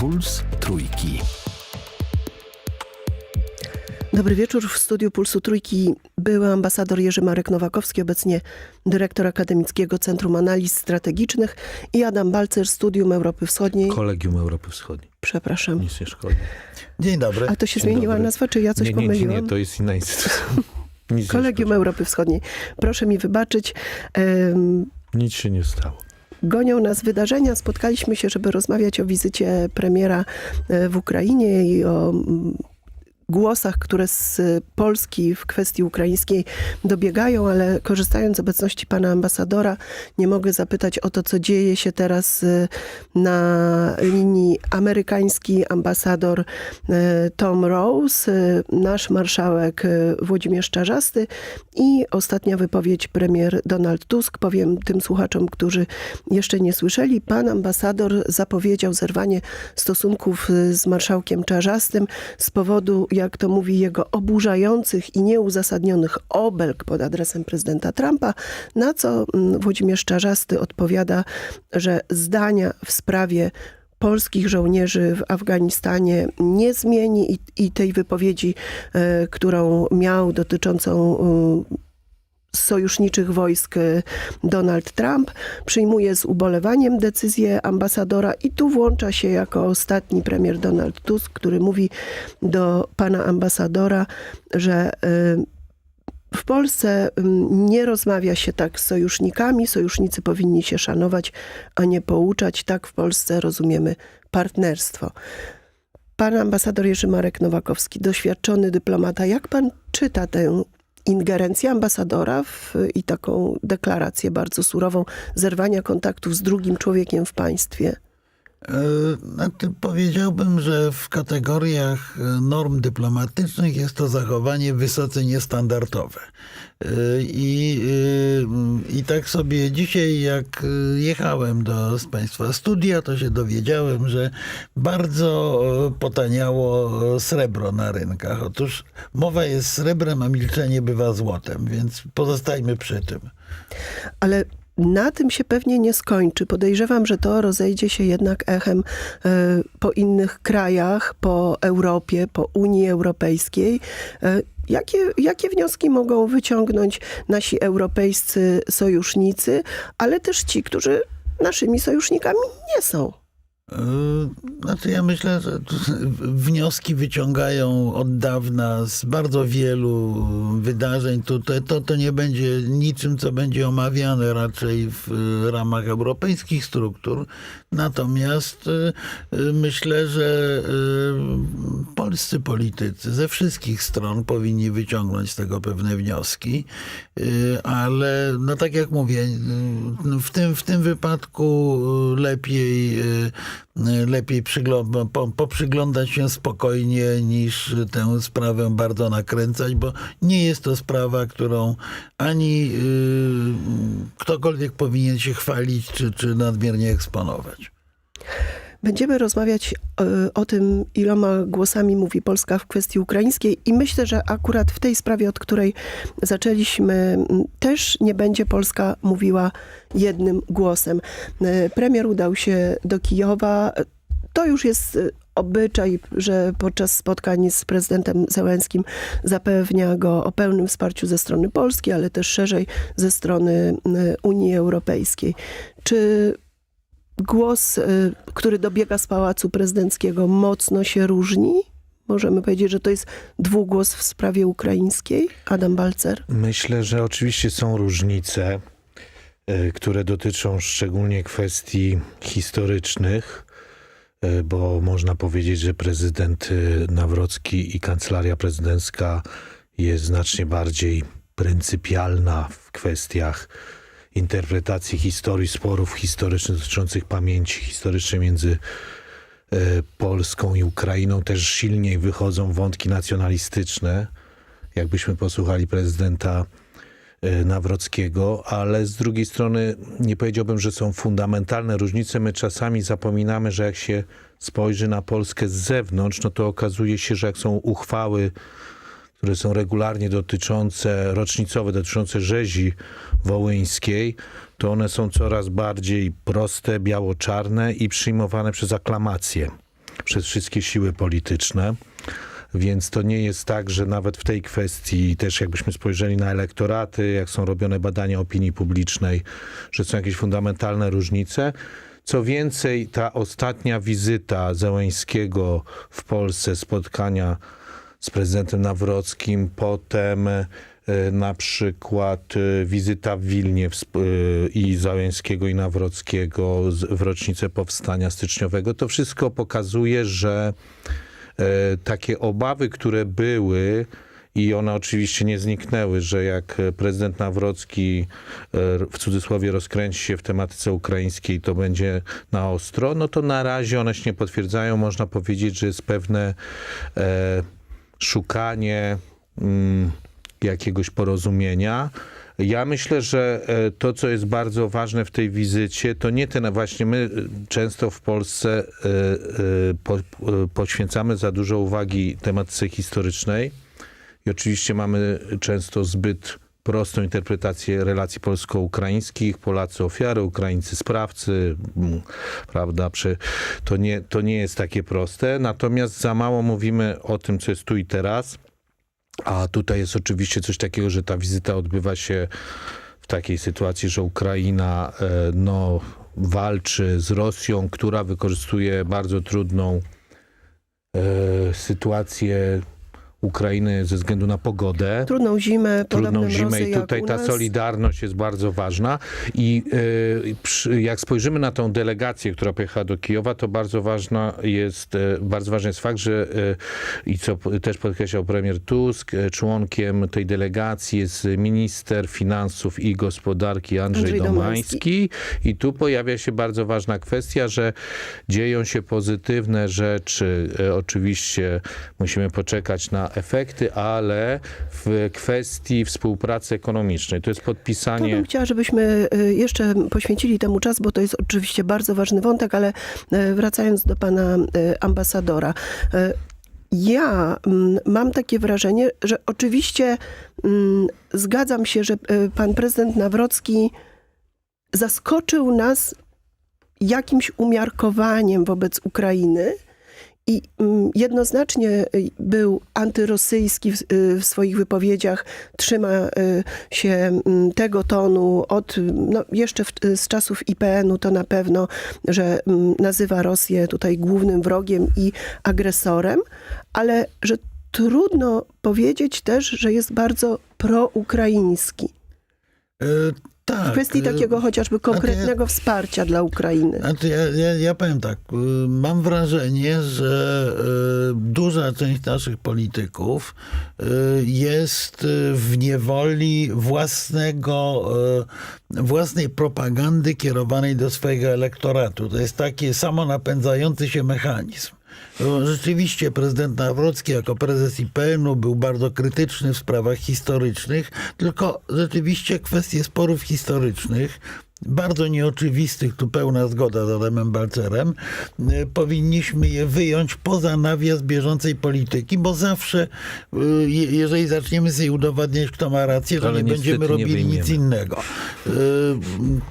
Puls Trójki. Dobry wieczór. W studiu Pulsu Trójki był ambasador Jerzy Marek Nowakowski, obecnie dyrektor Akademickiego Centrum Analiz Strategicznych i Adam Balcer, Studium Europy Wschodniej. Kolegium Europy Wschodniej. Przepraszam. Nic nie szkodzi. Dzień dobry. A to się Dzień zmieniła dobry. nazwa, czy ja coś nie, nie, nie, pomyliłam? nie, to jest inna instytucja. Nic Kolegium nie Europy Wschodniej. Proszę mi wybaczyć. Szkodzi. Nic się nie stało. Gonią nas wydarzenia. Spotkaliśmy się, żeby rozmawiać o wizycie premiera e, w Ukrainie i o mm, głosach, które z Polski w kwestii ukraińskiej dobiegają, ale korzystając z obecności pana ambasadora, nie mogę zapytać o to, co dzieje się teraz e, na linii amerykański ambasador e, Tom Rose, nasz marszałek Włodzimierz Czarzasty i ostatnia wypowiedź premier Donald Tusk. Powiem tym słuchaczom, którzy jeszcze nie słyszeli. Pan ambasador zapowiedział zerwanie stosunków y, z marszałkiem Czarzastym z powodu, jak to mówi, jego oburzających i nieuzasadnionych obelg pod adresem prezydenta Trumpa, na co mm, Włodzimierz Czarzasty odpowiada, że zdania w sprawie polskich żołnierzy w Afganistanie nie zmieni i, i tej wypowiedzi, e, którą miał dotyczącą e, sojuszniczych wojsk e, Donald Trump. Przyjmuje z ubolewaniem decyzję ambasadora i tu włącza się jako ostatni premier Donald Tusk, który mówi do pana ambasadora, że e, w Polsce mm, nie rozmawia się tak z sojusznikami. Sojusznicy powinni się szanować, a nie pouczać. Tak w Polsce rozumiemy partnerstwo. Pan ambasador Jerzy Marek Nowakowski, doświadczony dyplomata, jak pan czyta tę ingerencję ambasadora w, i taką deklarację bardzo surową zerwania kontaktów z drugim człowiekiem w państwie? E, powiedziałbym, że w kategoriach e, norm dyplomatycznych jest to zachowanie wysoce niestandardowe. E, I, I tak sobie dzisiaj, jak jechałem do z Państwa studia, to się dowiedziałem, że bardzo potaniało srebro na rynkach. Otóż mowa jest srebrem, a milczenie bywa złotem, więc pozostajmy przy tym. Ale na tym się pewnie nie skończy. Podejrzewam, że to rozejdzie się jednak echem e, po innych krajach, po Europie, po Unii Europejskiej. E, Jakie, jakie wnioski mogą wyciągnąć nasi europejscy sojusznicy, ale też ci, którzy naszymi sojusznikami nie są? Yy, Znaczy ja myślę, że wnioski wyciągają od dawna z bardzo wielu wydarzeń. Tutaj to, to nie będzie niczym, co będzie omawiane raczej w y, ramach europejskich struktur. Natomiast y, y, myślę, że polscy politycy ze wszystkich stron powinni wyciągnąć z tego pewne wnioski. Ale no tak jak mówię, w tym, w tym wypadku lepiej lepiej przyglo- po, poprzyglądać się spokojnie niż tę sprawę bardzo nakręcać, bo nie jest to sprawa, którą ani y, ktokolwiek powinien się chwalić czy, czy nadmiernie eksponować. Będziemy rozmawiać e, o tym, iloma głosami mówi Polska w kwestii ukraińskiej i myślę, że akurat w tej sprawie, od której zaczęliśmy, też nie będzie Polska mówiła jednym głosem. E, Premier udał się do Kijowa. To już jest e, obyczaj, że podczas spotkań z prezydentem Zełenskim zapewnia go o pełnym wsparciu ze strony Polski, ale też szerzej ze strony Unii Europejskiej. Czy głos, y, który dobiega z pałacu prezydenckiego, mocno się różni? Możemy powiedzieć, że to jest dwugłos w sprawie ukraińskiej? Adam Balcer? Myślę, że oczywiście są różnice, e, które dotyczą szczególnie kwestii historycznych, e, bo można powiedzieć, że prezydent Nawrocki i kancelaria prezydencka jest znacznie bardziej pryncypialna w kwestiach interpretacji historii, sporów historycznych dotyczących pamięci historycznej między e, Polską i Ukrainą. Też silniej wychodzą wątki nacjonalistyczne. Jakbyśmy posłuchali prezydenta e, Nawrockiego, ale z drugiej strony nie powiedziałbym, że są fundamentalne różnice. My czasami zapominamy, że jak się spojrzy na Polskę z zewnątrz, no to okazuje się, że jak są uchwały, które są regularnie dotyczące, rocznicowe, dotyczące rzezi wołyńskiej, to one są coraz bardziej proste, biało-czarne i przyjmowane przez aklamację. przez wszystkie siły polityczne. Więc to nie jest tak, że nawet w tej kwestii, też jakbyśmy spojrzeli na elektoraty, jak są robione badania opinii publicznej, że są jakieś fundamentalne różnice. Co więcej, ta ostatnia wizyta Zełęńskiego w Polsce, spotkania z prezydentem Nawrockim, potem e, na przykład e, wizyta w Wilnie e, i Załęskiego i Nawrockiego w rocznicę powstania styczniowego, to wszystko pokazuje, że takie obawy, które były i one oczywiście nie zniknęły, że jak prezydent Nawrocki w cudzysłowie rozkręci się w tematyce ukraińskiej, to będzie na ostro, no to na razie one się nie potwierdzają. Można powiedzieć, że jest pewne szukanie mm, jakiegoś porozumienia. Ja myślę, że e, to, co jest bardzo ważne w tej wizycie, to nie ten właśnie my e, często w Polsce e, po, poświęcamy za dużo uwagi tematyce historycznej i oczywiście mamy często zbyt prostą interpretację relacji polsko-ukraińskich, Polacy ofiary, Ukraińcy sprawcy, mm, prawda, Prze- to nie, to nie jest takie proste, natomiast za mało mówimy o tym, co jest tu i teraz, a tutaj jest oczywiście coś takiego, że ta wizyta odbywa się w takiej sytuacji, że Ukraina e, no, walczy z Rosją, która wykorzystuje bardzo trudną e, sytuację Ukrainy ze względu na pogodę. Trudną zimę, trudną zimę i tutaj ta solidarność jest bardzo ważna. I y, przy, jak spojrzymy na tą delegację, która pojechała do Kijowa, to bardzo ważna jest, y, bardzo ważny jest fakt, że y, i co też podkreślał premier Tusk, członkiem tej delegacji jest minister finansów i gospodarki Andrzej, Andrzej Domański. I tu pojawia się bardzo ważna kwestia, że dzieją się pozytywne rzeczy. E, Oczywiście musimy poczekać na efekty, ale w kwestii współpracy ekonomicznej to jest To podpisanie. bym chciała, żebyśmy y, jeszcze poświęcili temu czas, bo to jest oczywiście bardzo ważny wątek, ale y, wracając do pana y, ambasadora. Ja mm, mam takie wrażenie, że oczywiście mm, zgadzam się, że pan prezydent Nawrocki zaskoczył nas jakimś umiarkowaniem wobec Ukrainy i mm, jednoznacznie y, był antyrosyjski w, y, w swoich wypowiedziach, trzyma y, się mm, tego tonu od, no jeszcze w, z czasów IPN-u to na pewno, że mm, nazywa Rosję tutaj głównym wrogiem i agresorem, ale że trudno powiedzieć też, że jest bardzo proukraiński. Tak. W kwestii e, takiego chociażby to ja- konkretnego wsparcia dla Ukrainy. Ja, ja, ja powiem tak, y, mam wrażenie, że y, duża część naszych polityków y, jest y, w niewoli własnego, y, własnej propagandy kierowanej do swojego elektoratu. To jest taki samonapędzający się mechanizm. Bo Rzeczywiście prezydent Nawrocki jako prezes IPN-u był bardzo krytyczny w sprawach historycznych, tylko rzeczywiście kwestie sporów historycznych bardzo nieoczywistych, tu pełna zgoda z Adamem Balcerem, y, powinniśmy je wyjąć poza nawias bieżącej polityki, bo zawsze, je- jeżeli zaczniemy sobie udowadniać, kto ma rację, to nie będziemy nie robili nic wyjmiemy. innego. Y,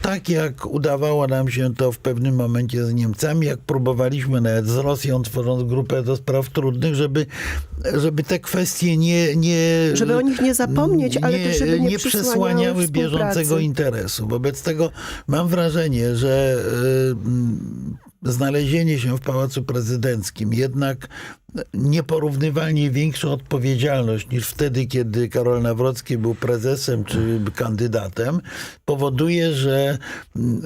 Tak jak udawało nam się to w pewnym momencie z Niemcami, jak próbowaliśmy nawet z Rosją, tworząc grupę do spraw trudnych, żeby, żeby te kwestie nie, nie... Żeby o nich nie zapomnieć, ale też żeby nie przysłaniały przesłaniały bieżącego interesu. Wobec tego mam wrażenie, że y, znalezienie się w Pałacu Prezydenckim jednak nieporównywalnie większą odpowiedzialność niż wtedy, kiedy Karol Nawrocki był prezesem czy kandydatem, powoduje, że,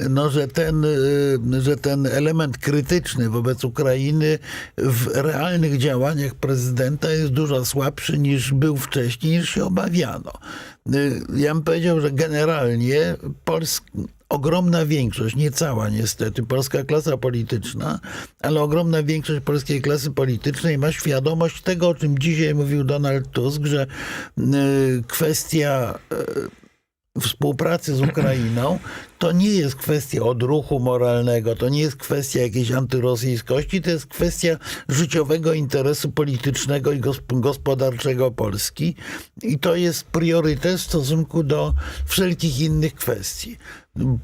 no, że, ten, y, że ten element krytyczny wobec Ukrainy w realnych działaniach prezydenta jest dużo słabszy niż był wcześniej, niż się obawiano. Y, Ja bym powiedział, że generalnie Polska ogromna większość, nie cała niestety, polska klasa polityczna, ale ogromna większość polskiej klasy politycznej ma świadomość tego, o czym dzisiaj mówił Donald Tusk, że y, kwestia y, współpracy z Ukrainą to nie jest kwestia odruchu moralnego, to nie jest kwestia jakiejś antyrosyjskości, to jest kwestia życiowego interesu politycznego i gosp- gospodarczego Polski i to jest priorytet w stosunku do wszelkich innych kwestii.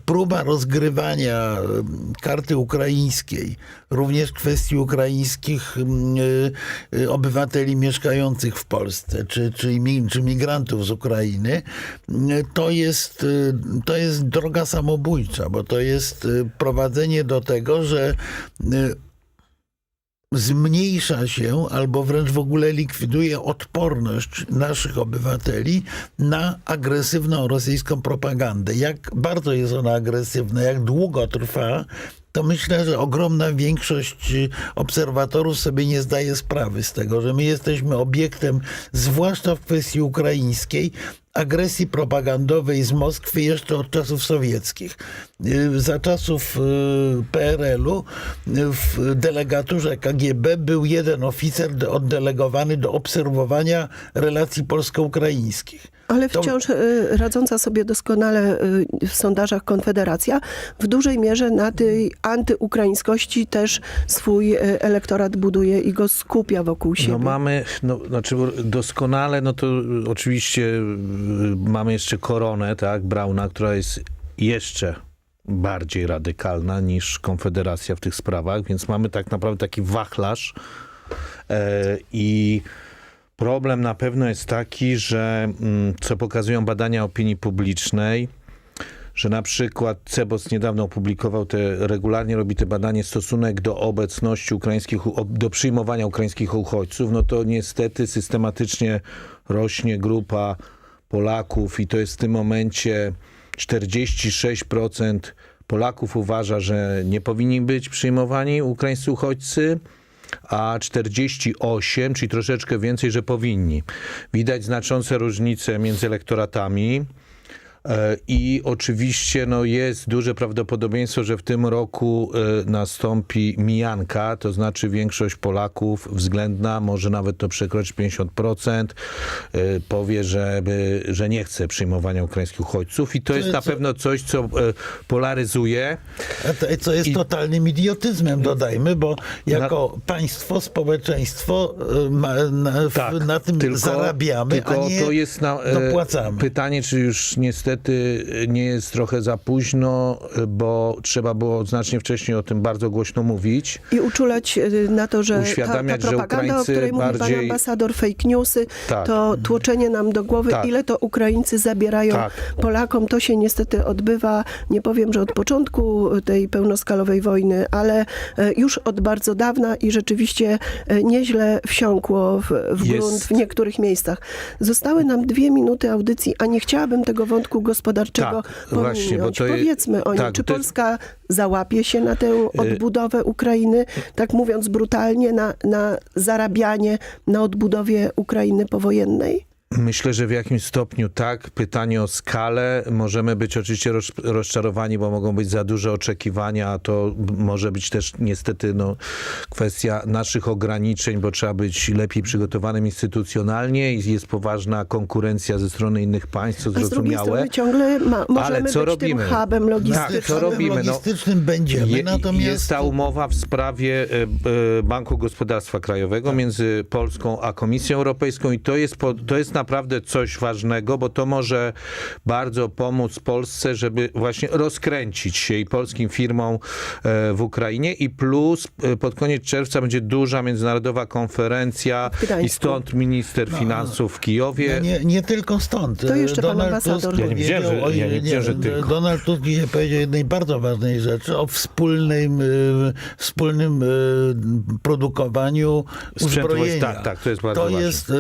Próba rozgrywania em, karty ukraińskiej, również kwestii ukraińskich em, y, y, obywateli mieszkających w Polsce, czy, czy, czy migrantów z Ukrainy, y, to jest, to jest droga samobójcza, bo to jest prowadzenie do tego, że zmniejsza się albo wręcz w ogóle likwiduje odporność naszych obywateli na agresywną rosyjską propagandę. Jak bardzo jest ona agresywna, jak długo trwa, to myślę, że ogromna większość obserwatorów sobie nie zdaje sprawy z tego, że my jesteśmy obiektem, zwłaszcza w kwestii ukraińskiej, agresji propagandowej z Moskwy jeszcze od czasów sowieckich. Y, Za czasów y, PRL-u y, w delegaturze KGB był jeden oficer de- oddelegowany do obserwowania relacji polsko-ukraińskich. Ale To- wciąż y, radząca sobie doskonale y, w sondażach Konfederacja w dużej mierze na tej antyukraińskości też swój y, elektorat buduje i go skupia wokół siebie. No mamy, no, znaczy doskonale, no to oczywiście mamy jeszcze koronę, tak, Brauna, która jest jeszcze bardziej radykalna niż Konfederacja w tych sprawach, więc mamy tak naprawdę taki wachlarz e, i problem na pewno jest taki, że mm, co pokazują badania opinii publicznej, że na przykład Cebos niedawno opublikował te, regularnie robi te badanie stosunek do obecności ukraińskich, do przyjmowania ukraińskich uchodźców, no to niestety systematycznie rośnie grupa Polaków i to jest w tym momencie 46% Polaków uważa, że nie powinni być przyjmowani ukraińscy uchodźcy, a 48, czyli troszeczkę więcej, że powinni. Widać znaczące różnice między elektoratami. E, I oczywiście no, jest duże prawdopodobieństwo, że w tym roku e, nastąpi mijanka, to znaczy większość Polaków względna, może nawet to przekroczyć 50%, e, powie, żeby, że nie chce przyjmowania ukraińskich uchodźców i to jest na pewno coś, co polaryzuje. Co jest I- totalnym idiotyzmem, dodajmy, bo jako państwo, społeczeństwo na, Tak, na tym tylko, zarabiamy, tylko a nie to jest na, dopłacamy. Pytanie, czy już niestety e, nie jest trochę za późno, e, bo trzeba było znacznie wcześniej o tym bardzo głośno mówić. I uczulać y, na to, że ta, ta Uświadamiać, że propaganda, o której mówi pan bardziej- ambasador, fake newsy, Tak. to tłoczenie nam do głowy, Tak. ile to Ukraińcy zabierają Tak. Polakom. To się niestety odbywa, nie powiem, że od początku tej pełnoskalowej wojny, ale e, już od bardzo dawna i rzeczywiście e, nieźle wsiąkło w, w grunt w niektórych miejscach. Zostały nam dwie minuty audycji, a nie chciałabym tego wątku gospodarczego Tak, właśnie, bo to Powiedzmy o nim. tak, Czy to Polska załapie się na tę odbudowę Ukrainy, tak mówiąc brutalnie, na, na zarabianie na odbudowie Ukrainy powojennej? Myślę, że w jakimś stopniu tak. Pytanie o skalę. Możemy być oczywiście roz, rozczarowani, bo mogą być za duże oczekiwania, a to może być też niestety no, kwestia naszych ograniczeń, bo trzeba być lepiej przygotowanym instytucjonalnie i jest poważna konkurencja ze strony innych państw, co A z drugiej zrozumiałe. strony ciągle ma, możemy co być robimy? tym hubem logistycznym. Tak, co robimy? No, logistycznym będziemy, Je, natomiast... Jest ta umowa w sprawie e, e, Banku Gospodarstwa Krajowego między Polską a Komisją Europejską i to jest, po, to jest naprawdę coś ważnego, bo to może bardzo pomóc Polsce, żeby właśnie rozkręcić się i polskim firmom e, w Ukrainie i plus e, pod koniec czerwca będzie duża międzynarodowa konferencja i stąd minister finansów w Kijowie. No nie, nie tylko stąd. To jeszcze pan Donald ambasador. Tusk Ja nie wiedziałem, że- powiedział o- ja nie że tylko. Donald Tusk dzisiaj powiedział jednej bardzo ważnej rzeczy, o wspólnym, y, wspólnym produkowaniu Sprzętu uzbrojenia. tak, tak, to jest bardzo To ważne. jest,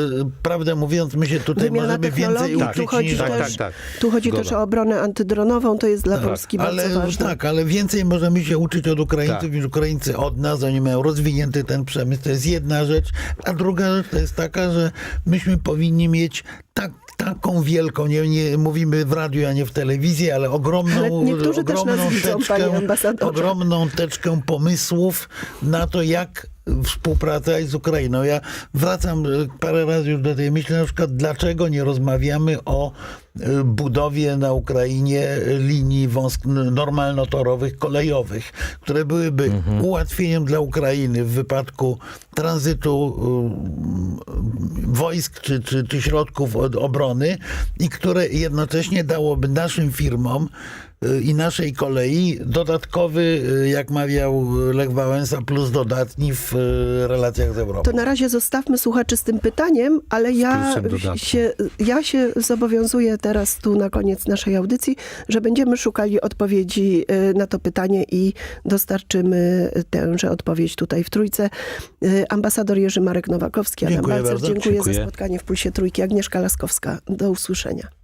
prawdę mówiąc, my się tutaj Wymiana możemy więcej uczyć tu chodzi, niż... Tak, też, tak, tak. tu chodzi Zgoda. też o obronę antydronową, to jest dla Polski bardzo ale, ważne. Tak, ale więcej możemy się uczyć od Ukraińców Tak. niż Ukraińcy od nas. Oni mają rozwinięty ten przemysł. To jest jedna rzecz. A druga rzecz to jest taka, że myśmy powinni mieć tak, taką wielką, nie, nie mówimy w radiu, a nie w telewizji, ale ogromną, Ale ogromną, widzą, teczkę, ogromną teczkę pomysłów na to, jak współpraca z Ukrainą. Ja wracam e, parę razy już do tej myśli, na przykład dlaczego nie rozmawiamy o budowie na Ukrainie linii wąsk normalnotorowych, kolejowych, które byłyby ułatwieniem dla Ukrainy w wypadku tranzytu e, wojsk czy, czy, czy środków od obrony i które jednocześnie dałoby naszym firmom y, i naszej kolei, dodatkowy, y, jak mawiał Lech Wałęsa, plus dodatni w y, relacjach z Europą. To na razie zostawmy słuchaczy z tym pytaniem, ale ja się, ja się zobowiązuję teraz tu na koniec naszej audycji, że będziemy szukali odpowiedzi y, na to pytanie i dostarczymy tęże odpowiedź tutaj w Trójce. Y, Ambasador Jerzy Marek Nowakowski, Adam Dziękuję Balcer, bardzo. dziękuję za Dziękuję. spotkanie w Pulsie Trójki. Agnieszka Laskowska, do usłyszenia.